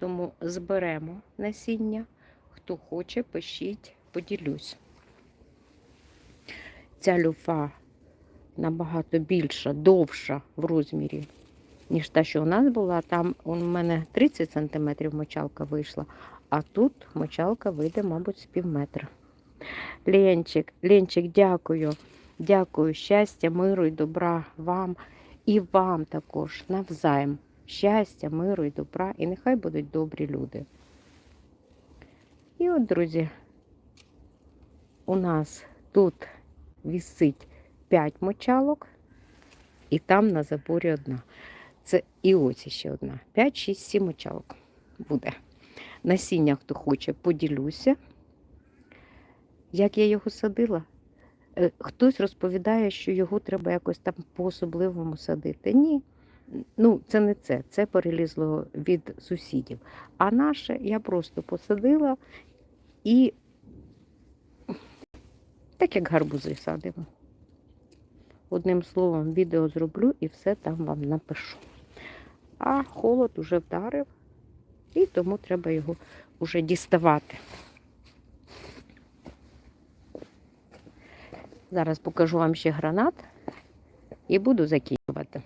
Тому зберемо насіння. Хто хоче, пишіть, поділюсь. Ця люфа набагато більша, довша в розмірі, ніж та, що у нас була. Там у мене 30 см мочалка вийшла, а тут мочалка вийде, мабуть, з пів метра. Ленчик, Ленчик, дякую. Дякую. Щастя, миру і добра вам і вам також навзаєм. Щастя, миру і добра, і нехай будуть добрі люди. І от, друзі, у нас тут вісить 5 мочалок, і там на заборі одна. Це і ось ще одна. 5, 6, 7 мочалок буде. Насіння, хто хоче, поділюся. Як я його садила? Е, Хтось розповідає, що його треба якось там по-особливому садити. Ні. Ну, це не це, це перелізло від сусідів. А наше я просто посадила і так як гарбузи садимо. Одним словом, відео зроблю і все там вам напишу. А холод уже вдарив, і тому треба його вже діставати. Зараз покажу вам ще гранат і буду закінчувати.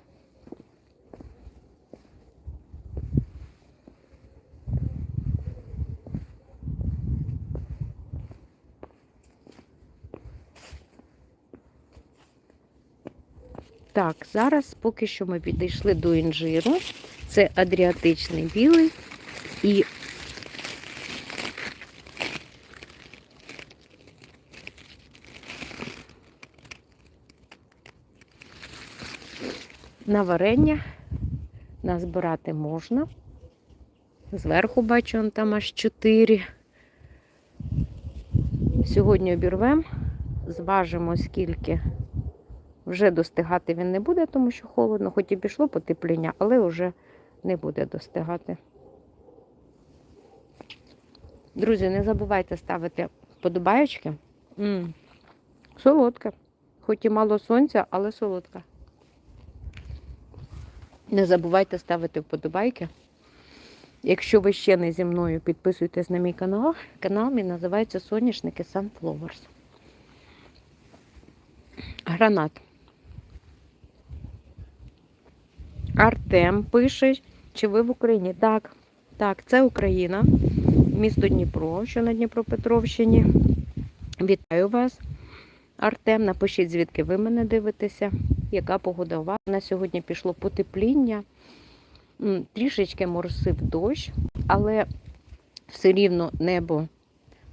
Так, зараз поки що ми підійшли до інжиру. Це адріатичний білий і на варення назбирати можна. Зверху бачу, он там аж 4. Сьогодні обірвемо, зважимо, скільки вже достигати він не буде, тому що холодно, хоч і пішло потепління, але вже не буде достигати. Друзі, не забувайте ставити подобаєчки. М, Солодка. Хоч і мало сонця, але солодка. Не забувайте ставити вподобайки. Якщо ви ще не зі мною, підписуйтесь на мій канал. Канал мій називається Соняшники Sunflowers. Гранат. Артем пише, чи ви в Україні? Так, так, це Україна, місто Дніпро, що на Дніпропетровщині. Вітаю вас, Артем. Напишіть, звідки ви мене дивитеся, яка погода у вас. На сьогодні пішло потепління, трішечки моросив дощ, але все рівно небо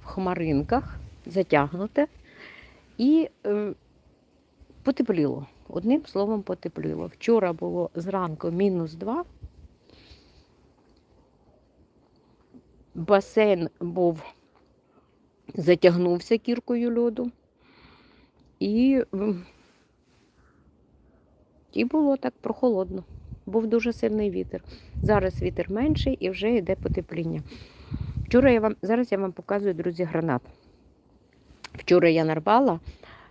в хмаринках затягнуте і е, потепліло. Одним словом, потепліло. Вчора було зранку мінус 2. Басейн був, затягнувся кіркою льоду. І, і було так прохолодно. Був дуже сильний вітер. Зараз вітер менший і вже йде потепління. Вчора я вам, зараз я вам показую, друзі, гранат. Вчора я нарвала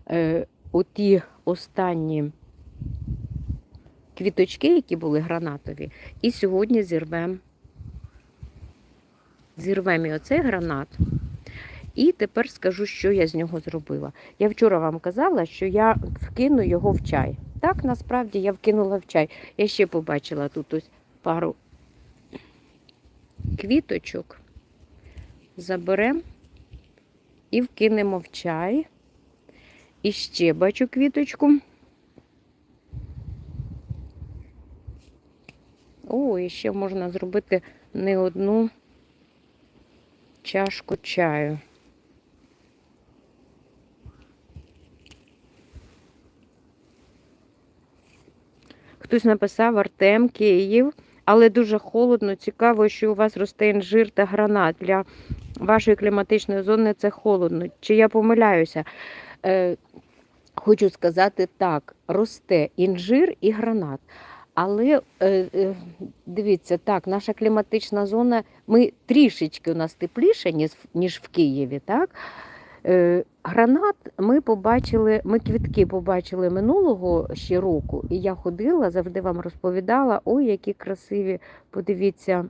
е, оті останні квіточки, які були гранатові, і сьогодні зірвемо зірвемо і оцей гранат. І тепер скажу, що я з нього зробила. Я вчора вам казала, що я вкину його в чай. Так, насправді я вкинула в чай. Я ще побачила тут ось пару квіточок. Заберемо і вкинемо в чай. І ще бачу квіточку. О, і ще можна зробити не одну чашку чаю. Хтось написав Артем Київ, але дуже холодно. Цікаво, що у вас росте інжир та гранат. Для вашої кліматичної зони це холодно. Чи я помиляюся? Е, Хочу сказати так: росте інжир і гранат. Але е, е, дивіться, так, наша кліматична зона, ми трішечки у нас тепліше, ніж, ніж в Києві. так? Гранат ми побачили, ми квітки побачили минулого ще року, і я ходила, завжди вам розповідала, ой, які красиві, подивіться,